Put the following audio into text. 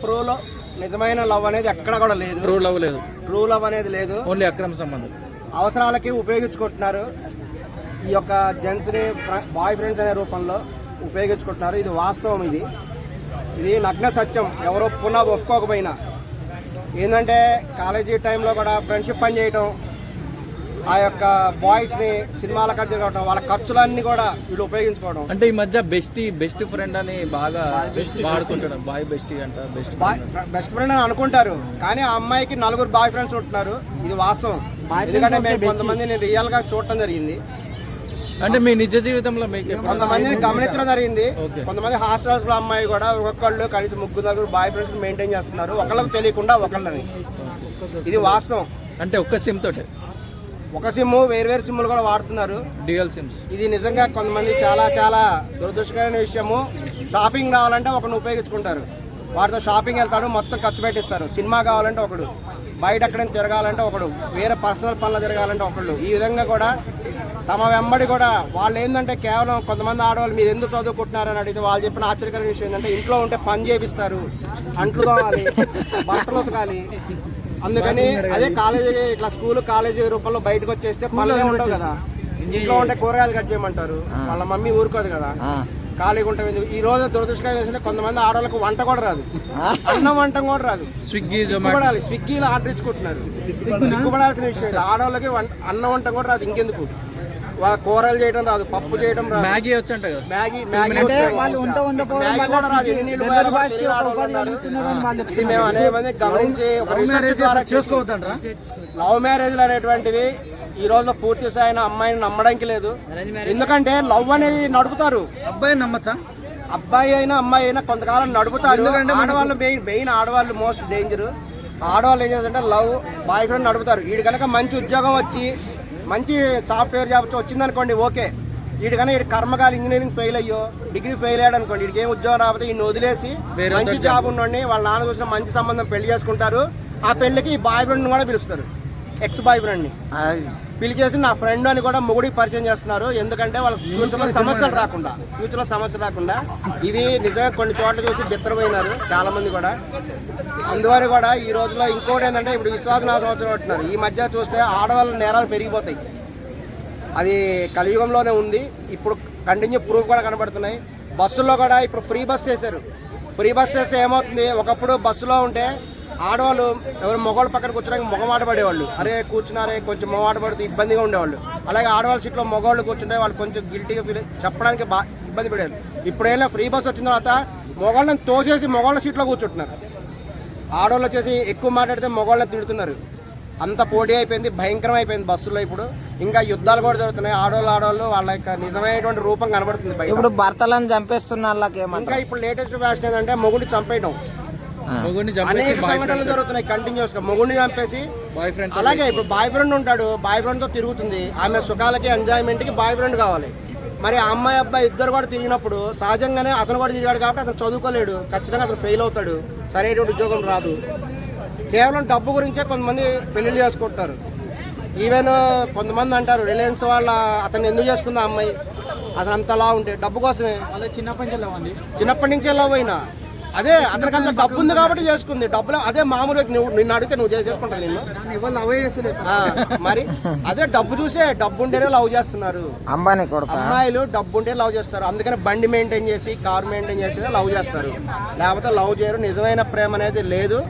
ఫ్రూలో నిజమైన లవ్ అనేది ఎక్కడ కూడా లేదు. ట్రూ లవ్ లేదు. ట్రూ లవ్ అనేది లేదు. ఓన్లీ అక్రమ సంబంధం. అవసరాలకి ఉపయోగించుకుంటున్నారు. ఈ యొక్క జెంట్స్ని బాయ్ ఫ్రెండ్స్ అనే రూపంలో ఉపయోగించుకుంటున్నారు. ఇది వాస్తవం ఇది. ఇది నగ్న సత్యం. ఎవరు ఒప్పుకున్నా ఒప్పుకోకపోయినా. ఏంటంటే కాలేజీ టైంలో కూడా ఫ్రెండ్షిప్ పని చేయటం ఆ యొక్క బాయ్స్ని సినిమాలకు తిరగటం వాళ్ళ ఖర్చులన్నీ కూడా వీళ్ళు ఉపయోగించుకోవడం. అంటే ఈ మధ్య బెస్టీ బెస్ట్ ఫ్రెండ్ అని బాగా వాడుకుంటాడు బాయ్ బెస్టీ అంట బెస్ట్ బాయ్ బెస్ట్ ఫ్రెండ్ అని అనుకుంటారు కానీ ఆ అమ్మాయికి నలుగురు బాయ్ ఫ్రెండ్స్ ఉంటున్నారు. ఇది వాస్తవం. ఎందుకంటే మేము కొంతమందిని రియల్గా చూడటం జరిగింది. అంటే మీ నిజ జీవితంలో మీకు కొంతమందిని గమనించడం జరిగింది. కొంతమంది హాస్టల్స్లో అమ్మాయి కూడా ఒక్కొక్కళ్ళు కనీసం ముగ్గురు నలుగురు బాయ్ ఫ్రెండ్స్ మెయింటైన్ చేస్తున్నారు. ఒకళ్ళకి తెలియకుండా ఒకళ్ళని. ఇది వాస్తవం. అంటే ఒక్క సిమ్ తోటే? ఒక సిమ్ వేరు వేరు సిమ్లు కూడా వాడుతున్నారు. డ్యూయల్ సిమ్స్ ఇది నిజంగా కొంతమంది చాలా చాలా దురదృష్టకరమైన విషయము. షాపింగ్ రావాలంటే ఒకరిని ఉపయోగించుకుంటారు. వాటితో షాపింగ్ వెళ్తాడు మొత్తం ఖర్చు పెట్టిస్తారు. సినిమా కావాలంటే ఒకడు బయట ఎక్కడైనా తిరగాలంటే ఒకడు వేరే పర్సనల్ పనులు తిరగాలంటే ఒకళ్ళు. ఈ విధంగా కూడా తమ వెంబడి కూడా వాళ్ళు ఏంటంటే కేవలం కొంతమంది ఆడవాళ్ళు మీరు ఎందుకు చదువుకుంటున్నారని అడిగితే వాళ్ళు చెప్పిన ఆశ్చర్యకరమైన విషయం ఏంటంటే ఇంట్లో ఉంటే పని చేపిస్తారు. అంట్లు కావాలి బట్టలు ఉతకాలి. అందుకని అదే కాలేజీ ఇట్లా స్కూల్ కాలేజీ రూపంలో బయటకు వచ్చేస్తే పనులే ఉండవు కదా. ఇంట్లో ఉంటే కూరగాయలు కట్ చేయమంటారు. వాళ్ళ మమ్మీ ఊరుకోదు కదా. ఖాళీగా ఉంటాం ఎందుకు? ఈ రోజు దురదృష్టకరం ఏంటంటే కొంతమంది ఆడవాళ్ళకు వంట కూడా రాదు. అన్నం వంట కూడా రాదు. స్విగ్గీ జొమాటో. సిగ్గుపడాలి. స్విగ్గీలో ఆర్డర్ ఇచ్చుకుంటున్నారు. సిగ్గుపడాల్సిన విషయం. ఆడవాళ్ళకి వంట అన్నం వంట కూడా రాదు. ఇంకెందుకు? కూరలు చేయడం రాదు పప్పు చేయడం రాదు. మ్యాగీ వచ్చంట కదా. Maggi Maggi. వాళ్ళు వల్ల రాదు. ఎన్ని నీళ్ళు ఇది మేము అనేక మంది గమనించి రీసెర్చ్ ద్వారా చేసుకోవద్దంటారా? లవ్ మ్యారేజ్లు అనేటువంటివి ఈ రోజు పూర్తి స్థాయిన అమ్మాయిని నమ్మడానికి లేదు. ఎందుకంటే లవ్ అనేది నడుపుతారు. అబ్బాయి నమ్మచ్చా? అబ్బాయి అయినా అమ్మాయి అయినా కొంతకాలం నడుపుతారు. ఆడవాళ్ళు మెయిన్ మెయిన్ ఆడవాళ్ళు మోస్ట్ డేంజర్. ఆడవాళ్ళు ఏం చేస్తారంటే లవ్ బాయ్ ఫ్రెండ్ నడుపుతారు. వీడి కనుక మంచి ఉద్యోగం వచ్చి మంచి సాఫ్ట్వేర్ జాబ్ వచ్చింది అనుకోండి ఓకే. వీడి కన్నా వీడి కర్మకాల ఇంజనీరింగ్ ఫెయిల్ అయ్యో డిగ్రీ ఫెయిల్ అయ్యాడు అనుకోండి వీడికి ఏం ఉద్యోగం రాకపోతే ఈయన వదిలేసి మంచి. జాబ్ ఉండండి వాళ్ళ నాన్న చూసిన మంచి సంబంధం పెళ్ళి చేసుకుంటారు. ఆ పెళ్ళికి ఈ బాయ్ ఫ్రెండ్ కూడా పిలుస్తారు. ఎక్స్ బాయ్ ఫ్రెండ్ని పిలిచేసి నా ఫ్రెండ్ అని కూడా మొగుడికి పరిచయం చేస్తున్నారు. ఎందుకంటే వాళ్ళ ఫ్యూచర్లో సమస్యలు రాకుండా. ఫ్యూచర్లో సమస్యలు రాకుండా. ఇవి నిజంగా కొన్ని చోట్ల చూసి బిత్తరపోయినారు చాలా మంది కూడా. అందువల్ల కూడా ఈ రోజులో ఇంకోటి ఏంటంటే ఇప్పుడు విశ్వాస సంవత్సరం అంటున్నారు ఈ మధ్య చూస్తే ఆడవాళ్ళ నేరాలు పెరిగిపోతాయి. అది కలియుగంలోనే ఉంది. ఇప్పుడు కంటిన్యూ ప్రూఫ్ కూడా కనబడుతున్నాయి. బస్సుల్లో కూడా ఇప్పుడు ఫ్రీ బస్ చేశారు. ఫ్రీ బస్ చేస్తే ఏమవుతుంది? ఒకప్పుడు బస్సులో ఉంటే ఆడవాళ్ళు ఎవరు మగవాళ్ళ పక్కన కూర్చోడానికి మొగమాట పడేవాళ్ళు. అరే కూర్చున్నారే కొంచెం మొగమాట పడితే ఇబ్బందిగా ఉండేవాళ్ళు. అలాగే ఆడవాళ్ళ సీట్లో మగవాళ్ళు కూర్చుంటే వాళ్ళు కొంచెం గిల్టీగా ఫీల్ చెప్పడానికి బా ఇబ్బంది పడేది ఇప్పుడు ఏమైనా ఫ్రీ బస్ వచ్చిన తర్వాత మొగవాళ్ళని తోసేసి మొగవాళ్ళ సీట్లో కూర్చుంటున్నారు. ఆడవాళ్ళు వచ్చేసి ఎక్కువ మాట్లాడితే మగవాళ్ళని తిడుతున్నారు. అంత పోటీ అయిపోయింది భయంకరం అయిపోయింది బస్సులో ఇప్పుడు. ఇంకా యుద్ధాలు కూడా జరుగుతున్నాయి. ఆడవాళ్ళు ఆడవాళ్ళు వాళ్ళ యొక్క నిజమైనటువంటి రూపం కనబడుతుంది ఇప్పుడు భర్తలను చంపేస్తున్న ఇంకా ఇప్పుడు లేటెస్ట్ ఫ్యాషన్ ఏంటంటే మొగుడిని చంపేయడం అనేక బాయ్ సంఘటనలు జరుగుతున్నాయి కంటిన్యూస్గా. మొగుడిని చంపేసి బాయ్ ఫ్రెండ్ అలాగే ఇప్పుడు బాయ్ ఫ్రెండ్ ఉంటాడు బాయ్ ఫ్రెండ్తో తిరుగుతుంది. ఆమె సుఖాలకి ఎంజాయ్మెంట్కి బాయ్ ఫ్రెండ్ కావాలి. మరి ఆ అమ్మాయి అబ్బాయి ఇద్దరు కూడా తిరిగినప్పుడు సహజంగానే అతను కూడా తిరిగాడు కాబట్టి అతను చదువుకోలేడు. ఖచ్చితంగా అతను ఫెయిల్ అవుతాడు. సరైనటువంటి ఉద్యోగం రాదు. కేవలం డబ్బు గురించే కొంతమంది పెళ్ళిళ్ళు చేసుకుంటారు. ఈవెన్ కొంతమంది అంటారు రిలయన్స్ వాళ్ళ అతను ఎందుకు చేసుకుంది ఆ అమ్మాయి? అతను అంతలా ఉంటే డబ్బు కోసమే. చిన్నప్పటి నుంచి చిన్నప్పటి నుంచే లవ్ అయినా. అదే అతనికి అంత డబ్బు ఉంది కాబట్టి చేసుకుంది. డబ్బులు అదే మామూలు నువ్వు నిన్ను అడిగితే నువ్వు చేసుకుంటావు నిన్ను. మరి అదే డబ్బు చూసే డబ్బు ఉంటేనే లవ్ చేస్తున్నారు. అంబానీ అమ్మాయిలు డబ్బు ఉంటే లవ్ చేస్తారు. అందుకని బండి మెయింటైన్ చేసి కార్ మెయింటైన్ చేసి లవ్ చేస్తారు. లేకపోతే లవ్ చేయరు. నిజమైన ప్రేమ అనేది లేదు.